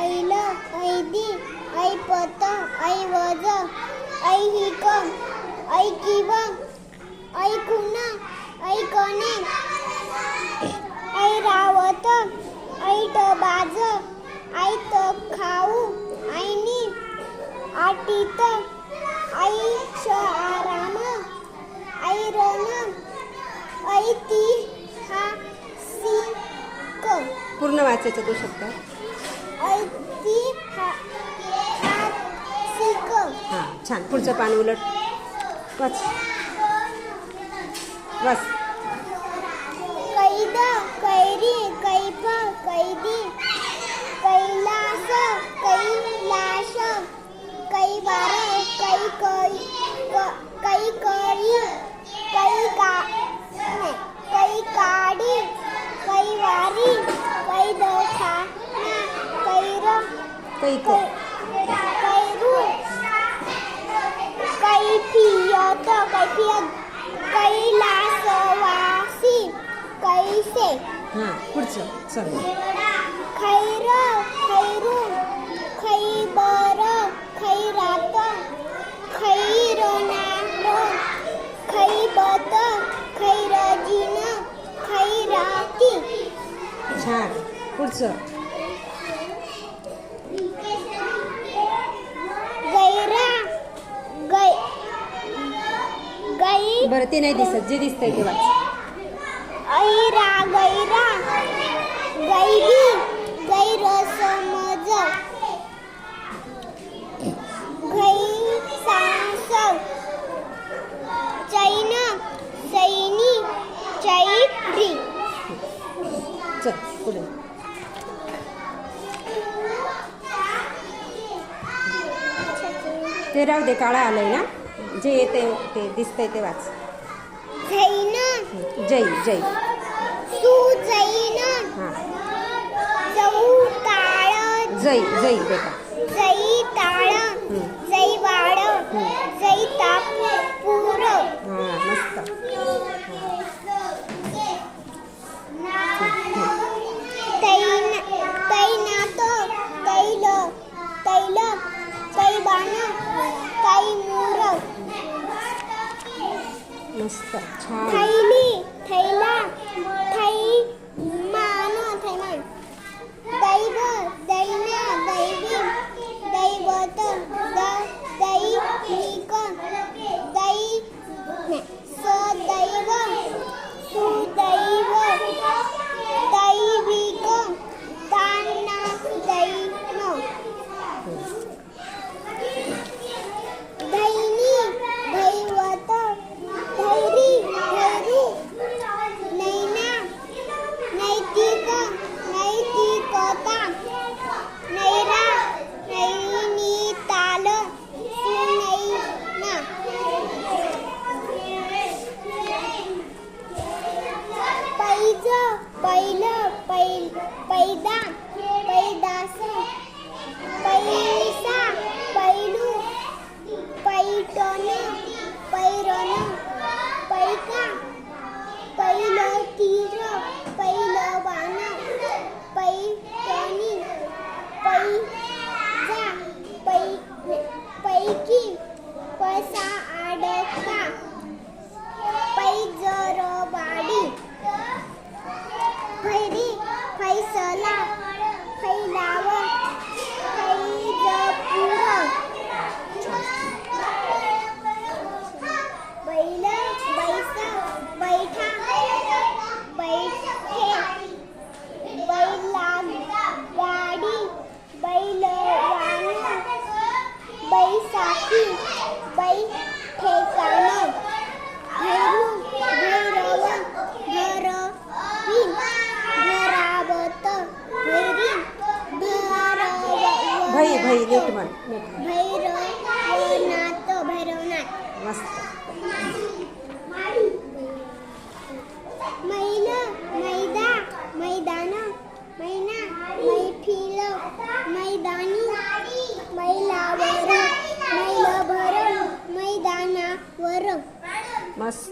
ऐल ऐदी ऐपत ऐवज ऐ ऐकिव ऐ ऐकणे ऐरावत ऐटबाज ऐत खाऊ ऐनी आटीत ऐश आराम सी ऐतिहासिक पूर्ण वाचायचं तो शब्द हां छान. पुढचं पान उलट. वाच वाच कैद कैरी कैफ कैक कैरू कैफियत कैफियत कैलासवासी कैसे हां पुढचं चल खैर खैरू खैबर खैरात खैरनार खैबत खैरजीन खैराती छान पुढचं बरं ते नाही दिसत जे दिसतंय ते वाच. ऐरा गैरा गैरी गैरसमज गैसास चैन सैनी चैत्री. चल पुढे. ते राहू दे काळा आलंय ना? जे येते ते दिसतंय ते वाच. झैन जय जय। सुजैन हां। चौताळ जय जय बेटा। जैताळ जैवाड जैतापूर हां मस्त। मस्त विठवण भैरवनाथ भैरवनाथ मस्त मैदा मैदान मैना मैदानी मैलावर मैलभर मैदानावर मस्त